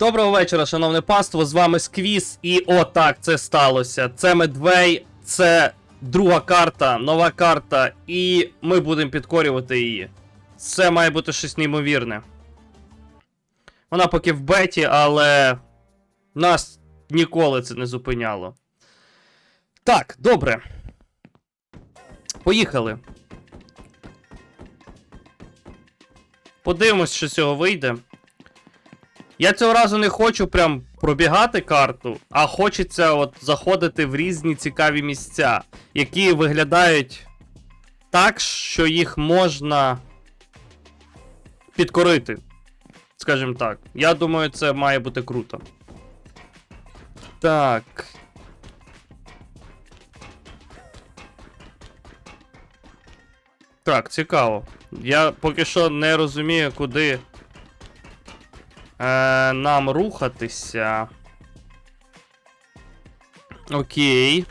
Доброго вечора, шановне панство. З вами Сквіз. І отак це сталося. Це Медвей, це друга карта, нова карта, і ми будемо підкорювати її. Це має бути щось неймовірне. Вона поки в беті, але нас ніколи це не зупиняло. Так, добре. Поїхали. Подивимось, що з цього вийде. Я цього разу не хочу прям пробігати карту, а хочеться от заходити в різні цікаві місця, які виглядають так, що їх можна підкорити. Скажімо так. Я думаю, це має бути круто. Так. Так, цікаво. Я поки що не розумію, куди е, нам рухатися. Окей.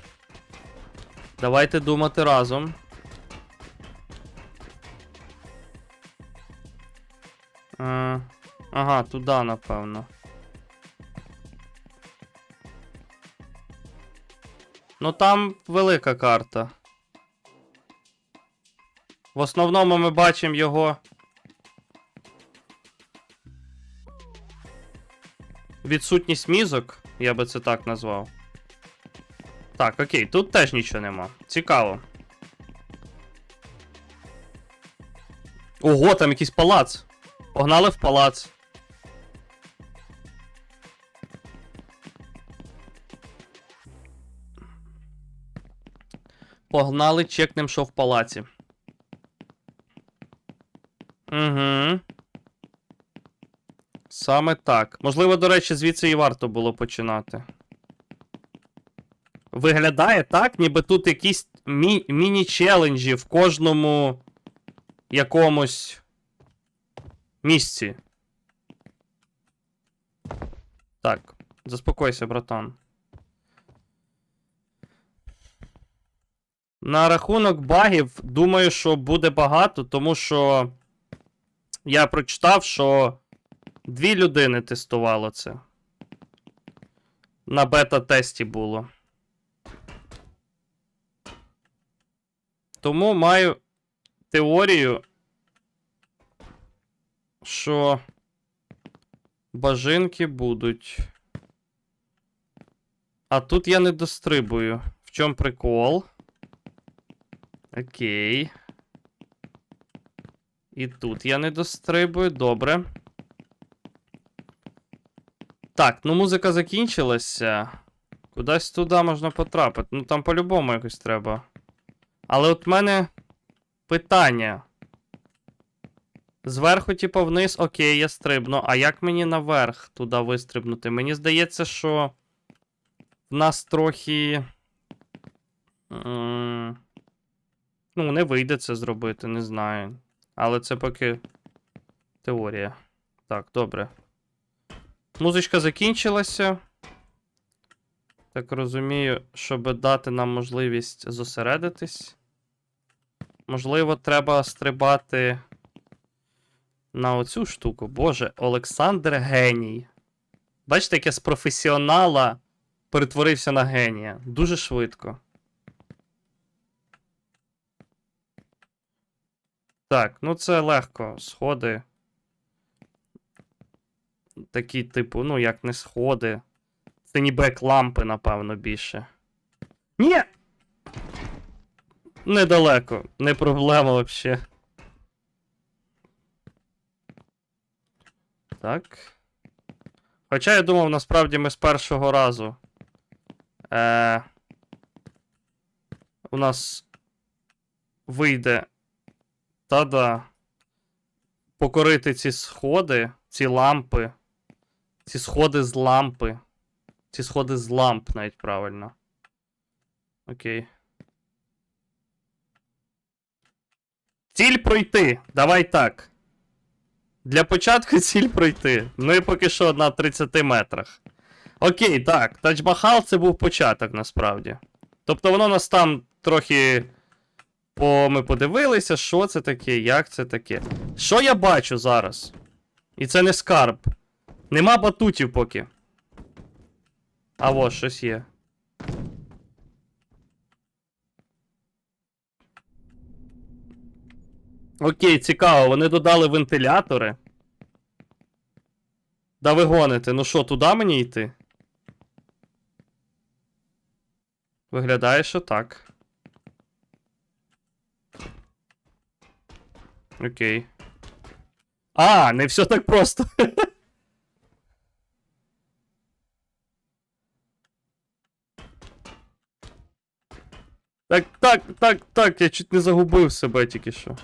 Давайте думати разом. Е, ага, туди, напевно. Ну там велика карта. В основному ми бачимо його. Відсутність мізок, я би це так назвав. Так, окей, тут теж нічого нема. Цікаво. Ого, там якийсь палац. Погнали в палац. Погнали, чекнем, що в палаці. Саме так. Можливо, до речі, звідси і варто було починати. Виглядає так, ніби тут якісь мі- міні-челенджі в кожному якомусь місці. Так, заспокойся, братан. На рахунок багів, думаю, що буде багато, тому що я прочитав, що дві людини тестувало це. На бета-тесті було. Тому маю теорію, що бажинки будуть. А тут я не дострибую. В чому прикол? Окей. І тут я не дострибую, добре. Так, ну музика закінчилася. Кудись туди можна потрапити. Ну там по-любому якось треба. Але от в мене питання. Зверху, типу, вниз, окей, я стрибну. А як мені наверх туди вистрибнути? Мені здається, що в нас трохи. Ну, не вийде це зробити, не знаю. Але це поки теорія. Так, добре. Музичка закінчилася. Так розумію, щоб дати нам можливість зосередитись. Можливо, треба стрибати на оцю штуку. Боже, Олександр геній. Бачите, як я з професіонала перетворився на генія. Дуже швидко. Так, ну це легко. Сходи. Такі, типу, ну, як не сходи. Це ніби лампи, напевно, більше. Ні! Недалеко. Не проблема вообще. Так. Хоча я думав, насправді ми з першого разу. Е... У нас вийде. Та-да. Покорити ці сходи, ці лампи. Ці сходи з лампи. Ці сходи з ламп, навіть правильно. Окей. Ціль пройти. Давай так. Для початку ціль пройти. Ми поки що на 30 метрах. Окей, так. Тадж-Махал це був початок насправді. Тобто воно нас там трохи. По... Ми подивилися, що це таке, як це таке. Що я бачу зараз? І це не скарб. Нема батутів поки. А во, щось є. Окей, цікаво, вони додали вентилятори. Да ви гоните. Ну що, туди мені йти? Виглядає, що так. Окей. А, не все так просто. Так, так, так, так, я чуть не загубив себе тільки що.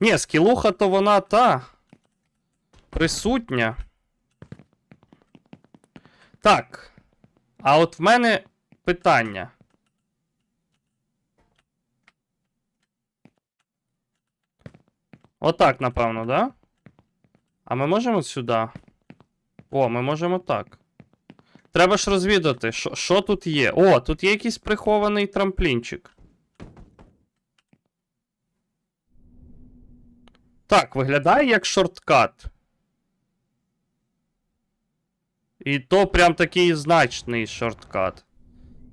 Ні, скілуха то вона та. Присутня. Так. А от в мене питання. Отак, напевно, да? А ми можемо сюди? О, ми можемо так. Треба ж розвідати, що, тут є. О, тут є якийсь прихований трамплінчик. Так, виглядає як шорткат. І то прям такий значний шорткат.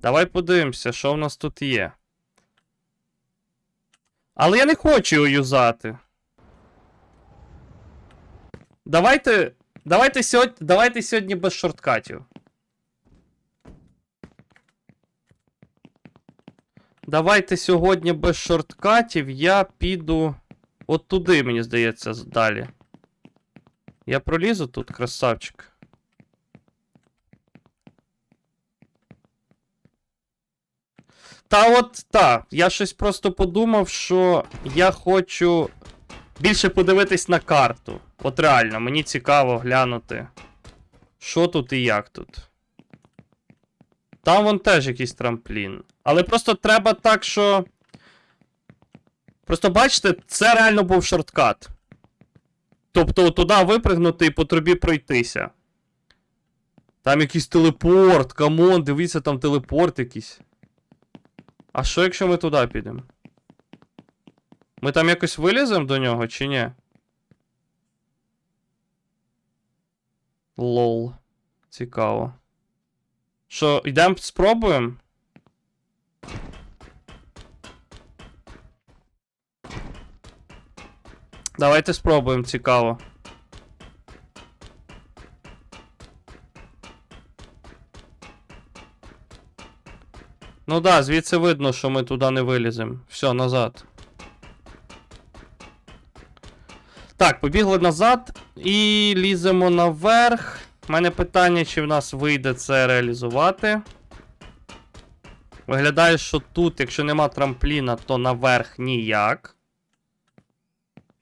Давай подивимося, що в нас тут є. Але я не хочу його юзати. Давайте. Давайте сьогодні, давайте сьогодні без шорткатів. Давайте сьогодні без шорткатів я піду. От туди, мені здається, далі. Я пролізу тут, красавчик. Та от та. Я щось просто подумав, що я хочу більше подивитись на карту. От реально, мені цікаво глянути. Що тут і як тут. Там вон теж якийсь трамплін. Але просто треба так, що. Просто бачите, це реально був шорткат. Тобто туди випригнути і по трубі пройтися. Там якийсь телепорт, камон, дивіться, там телепорт якийсь. А що якщо ми туди підемо? Ми там якось виліземо до нього чи ні? Лол. Цікаво. Що, йдемо спробуємо? Давайте спробуємо, цікаво. Ну да, звідси видно, що ми туди не виліземо. Все, назад. Так, побігли назад і ліземо наверх. У мене питання, чи в нас вийде це реалізувати. Виглядає, що тут, якщо нема трампліна, то наверх ніяк.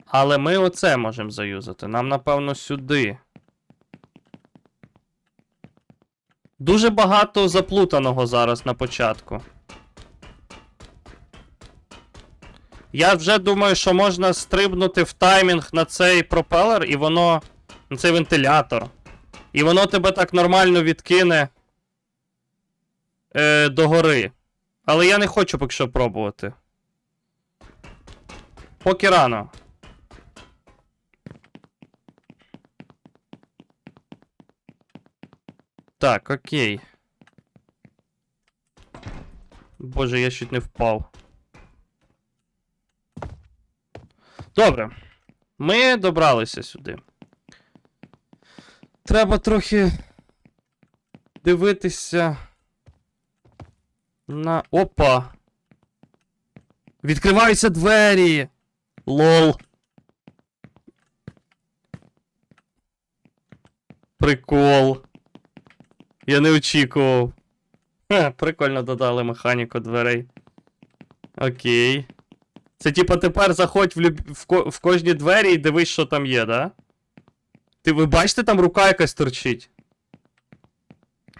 Але ми оце можемо заюзати. Нам, напевно, сюди. Дуже багато заплутаного зараз на початку. Я вже думаю, що можна стрибнути в таймінг на цей пропелер, і воно. на цей вентилятор. І воно тебе так нормально відкине е, догори. Але я не хочу поки що пробувати. Поки рано. Так, окей. Боже, я чуть не впав. Добре. Ми добралися сюди. Треба трохи дивитися на. Опа! Відкриваються двері! Лол. Прикол. Я не очікував. Ха, прикольно додали механіку дверей. Окей. Це типа тепер заходь в, люб... в, ко... в кожні двері і дивись, що там є, да? Ти ви бачите, там рука якась торчить?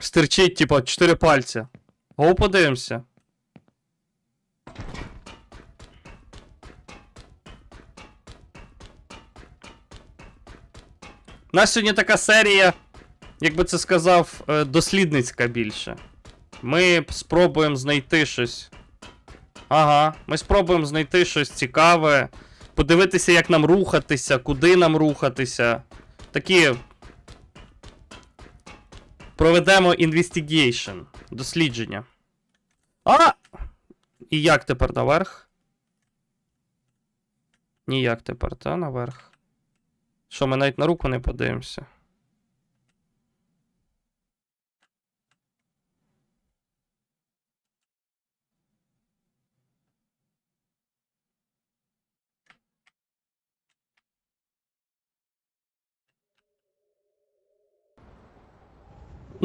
Стерчить, типа, чотири пальця. Го подивимося. У нас сьогодні така серія, як би це сказав, е, дослідницька більше. Ми спробуємо знайти щось. Ага, ми спробуємо знайти щось цікаве, подивитися, як нам рухатися, куди нам рухатися такі. Проведемо інвестигейшн. Дослідження. А! І як тепер наверх? Ніяк тепер, та наверх. Що ми навіть на руку не подивимося.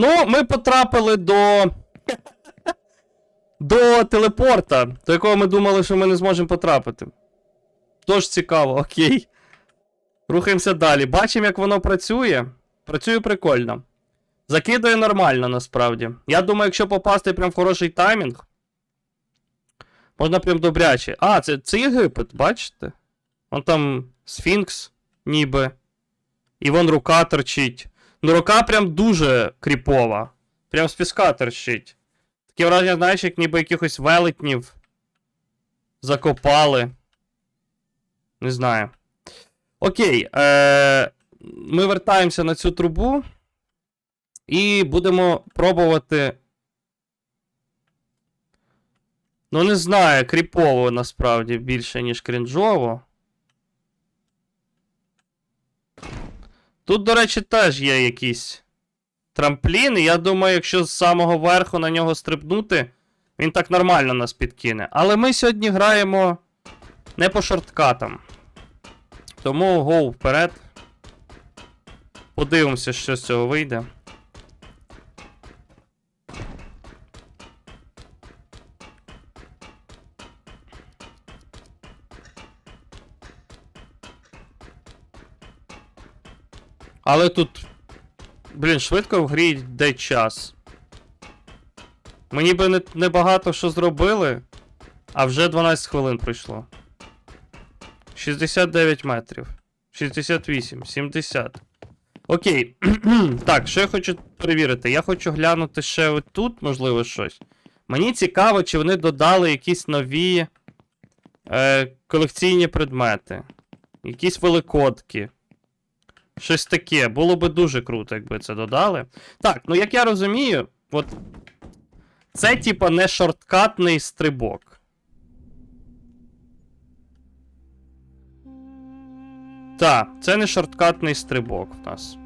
Ну, ми потрапили до. До телепорта, до якого ми думали, що ми не зможемо потрапити. Тож цікаво, окей. Рухаємося далі. Бачимо, як воно працює. Працює прикольно. Закидує нормально, насправді. Я думаю, якщо попасти прям в хороший таймінг. Можна прям добряче. А, це, це Єгипет, бачите? Вон там Сфінкс, ніби. І вон рука торчить. Ну, рука прям дуже кріпова. Прям з піска торчить. Таке враження, знаєш, як ніби якихось велетнів закопали. Не знаю. Окей. Е- ми вертаємося на цю трубу. І будемо пробувати. Ну, не знаю, кріпово насправді більше, ніж крінжово. Тут, до речі, теж є якісь трампліни. Я думаю, якщо з самого верху на нього стрибнути, він так нормально нас підкине. Але ми сьогодні граємо не по шорткатам. Тому гоу вперед. Подивимося, що з цього вийде. Але тут. Блін, швидко в грі йде час. Ми ніби не, не що зробили, а вже 12 хвилин пройшло. 69 метрів. 68, 70. Окей. так, що я хочу перевірити? Я хочу глянути ще отут, можливо, щось. Мені цікаво, чи вони додали якісь нові е, колекційні предмети. Якісь великодки. Щось таке. Було би дуже круто, якби це додали. Так, ну як я розумію, от. Це, типа, не шорткатний стрибок. Так, це не шорткатний стрибок в нас.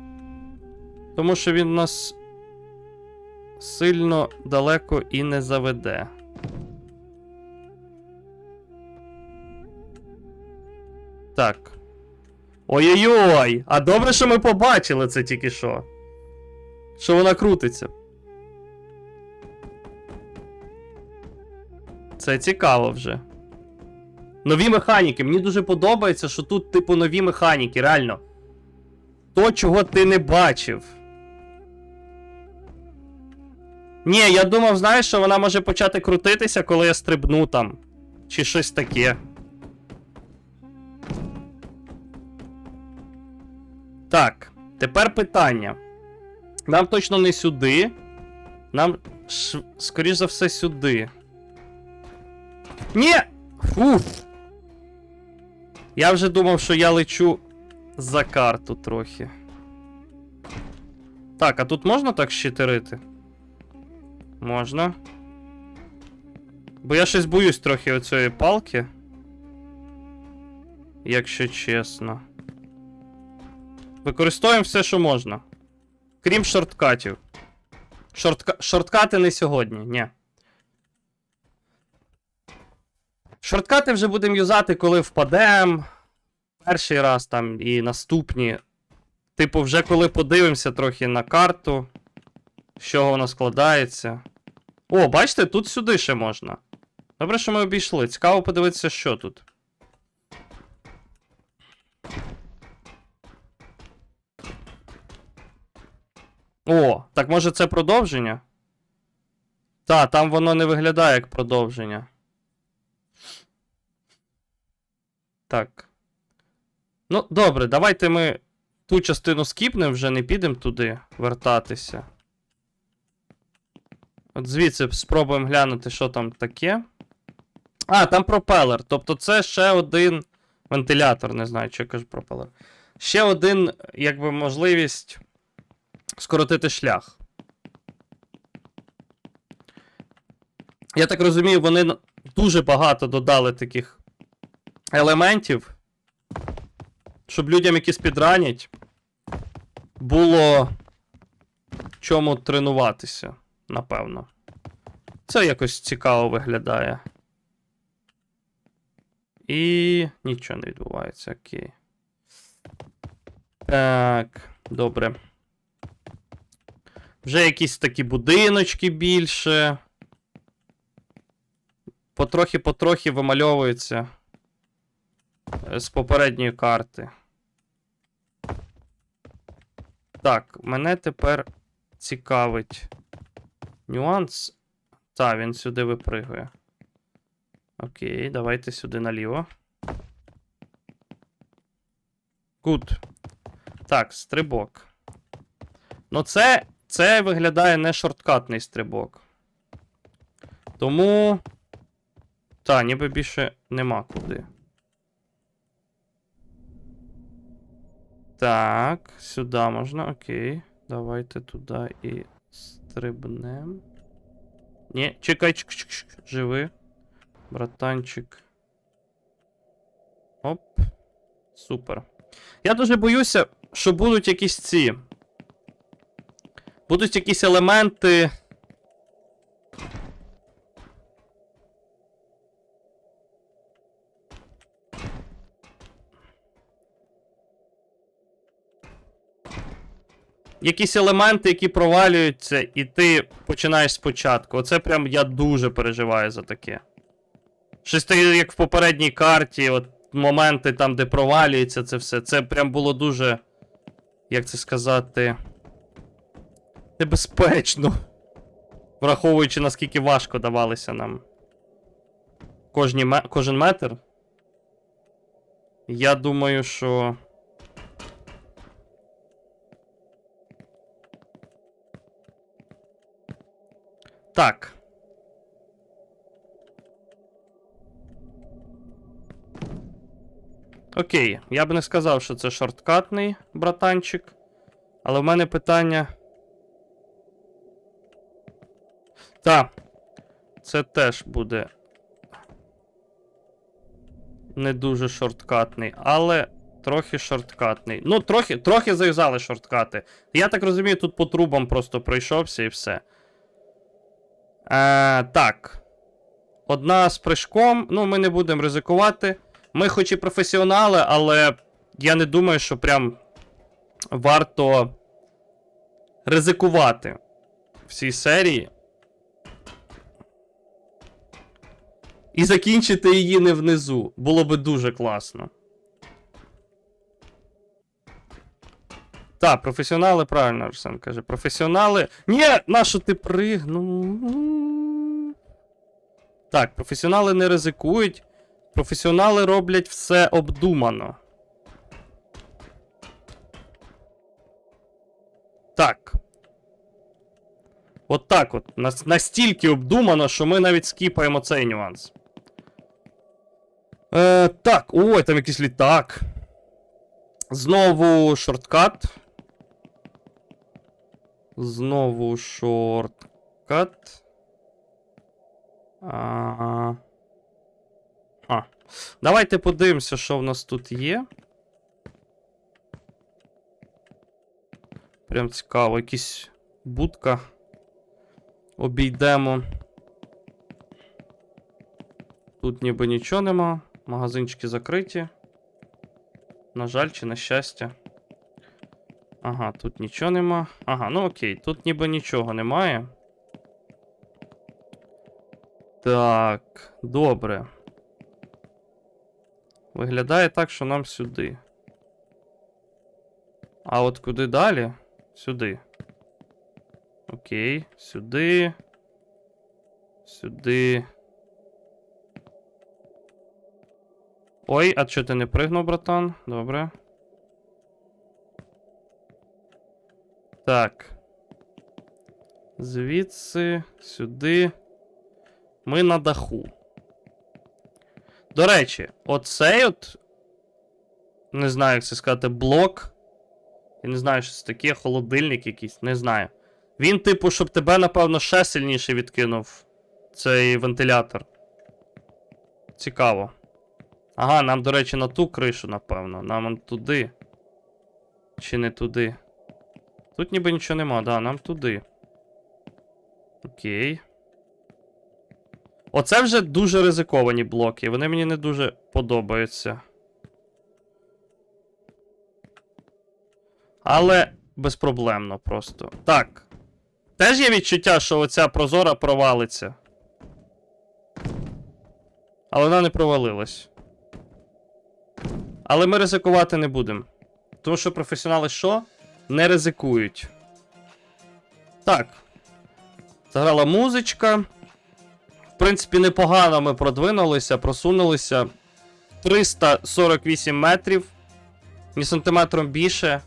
Тому що він нас сильно далеко і не заведе. Так. Ой-ой-ой! А добре, що ми побачили це тільки що. Що вона крутиться. Це цікаво вже. Нові механіки. Мені дуже подобається, що тут, типу, нові механіки, реально. То, чого ти не бачив. Ні, я думав, знаєш, що вона може почати крутитися, коли я стрибну там. Чи щось таке. Так, тепер питання. Нам точно не сюди. Нам, ш... скоріш за все, сюди. Ні! Фуф! Я вже думав, що я лечу за карту трохи. Так, а тут можна так щитерити? Можна. Бо я щось боюсь трохи оцієї палки. Якщо чесно. Використовуємо все, що можна. Крім шорткатів. Шортка... Шорткати не сьогодні, ні. Шорткати вже будемо юзати, коли впадемо. Перший раз там і наступні. Типу, вже коли подивимося трохи на карту, з чого воно складається. О, бачите, тут сюди ще можна. Добре, що ми обійшли. Цікаво подивитися, що тут. О, так може це продовження? Та, там воно не виглядає як продовження. Так. Ну, добре, давайте ми ту частину скіпнемо, вже не підемо туди вертатися. От звідси спробуємо глянути, що там таке. А, там пропелер. Тобто це ще один вентилятор, не знаю, чи я кажу пропелер. Ще один, якби, можливість скоротити шлях. Я так розумію, вони дуже багато додали таких елементів, щоб людям, які спідранять, було чому тренуватися, напевно. Це якось цікаво виглядає. І нічого не відбувається, окей. Так, добре. Вже якісь такі будиночки більше. Потрохи-потрохи вимальовуються е, з попередньої карти. Так, мене тепер цікавить нюанс. Та, він сюди випригує. Окей, давайте сюди наліво. Гуд. Так, стрибок. Ну, це, це виглядає не шорткатний стрибок. Тому. Та, ніби більше нема куди. Так, сюди можна, окей. Давайте туди і стрибнем. Ні, чекай, чек, чек, чек, живи. Братанчик. Оп. Супер. Я дуже боюся, що будуть якісь ці. Будуть якісь елементи. Якісь елементи, які провалюються, і ти починаєш спочатку. Оце прям я дуже переживаю за таке. Щось таке, як в попередній карті, от моменти там, де провалюється це все. Це прям було дуже. Як це сказати. Небезпечно. Враховуючи, наскільки важко давалися нам. Кожні. Кожен метр. Я думаю, що. Так. Окей, я б не сказав, що це шорткатний братанчик. Але в мене питання. Та. Це теж буде. Не дуже шорткатний, але трохи шорткатний. Ну, трохи трохи зав'язали шорткати. Я так розумію, тут по трубам просто пройшовся і все. Е, так. Одна з прыжком. Ну, ми не будемо ризикувати. Ми хоч і професіонали, але я не думаю, що прям варто ризикувати в цій серії. І закінчити її не внизу. Було би дуже класно. Так, професіонали, правильно Арсен каже. Професіонали. Ні, нащо ти пригнув? Так, професіонали не ризикують. Професіонали роблять все обдумано. Так. От так от. Настільки обдумано, що ми навіть скіпаємо цей нюанс. Е, так, ой, там якийсь літак. Знову шорткат. Знову шорткат. А... А. Давайте подивимося, що в нас тут є. Прям цікаво, якісь будка. Обійдемо. Тут ніби нічого нема. Магазинчики закриті. На жаль, чи на щастя. Ага, тут нічого нема. Ага, ну окей, тут ніби нічого немає. Так, добре. Виглядає так, що нам сюди. А от куди далі? Сюди. Окей, сюди. Сюди. Ой, а чого ти не пригнув, братан? Добре. Так. Звідси, сюди. Ми на даху. До речі, оцей от. Не знаю, як це сказати, блок. Я не знаю, що це таке, холодильник якийсь, не знаю. Він, типу, щоб тебе, напевно, ще сильніше відкинув цей вентилятор. Цікаво. Ага, нам, до речі, на ту кришу, напевно. Нам туди. Чи не туди? Тут ніби нічого нема, да, нам туди. Окей. Оце вже дуже ризиковані блоки. Вони мені не дуже подобаються. Але безпроблемно просто. Так. Теж є відчуття, що оця прозора провалиться. Але вона не провалилась. Але ми ризикувати не будемо. Тому що професіонали що? Не ризикують. Так. Заграла музичка. В принципі, непогано ми продвинулися, просунулися. 348 метрів. Ні сантиметром більше.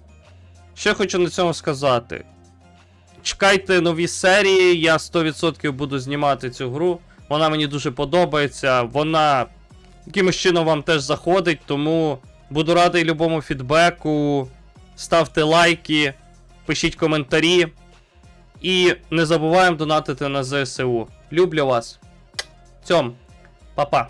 Що хочу на цьому сказати? Чекайте нові серії, я 100% буду знімати цю гру. Вона мені дуже подобається. Вона якимось чином вам теж заходить, тому буду радий любому фідбеку. Ставте лайки, пишіть коментарі. І не забуваємо донатити на ЗСУ. Люблю вас. Цьом, па-па.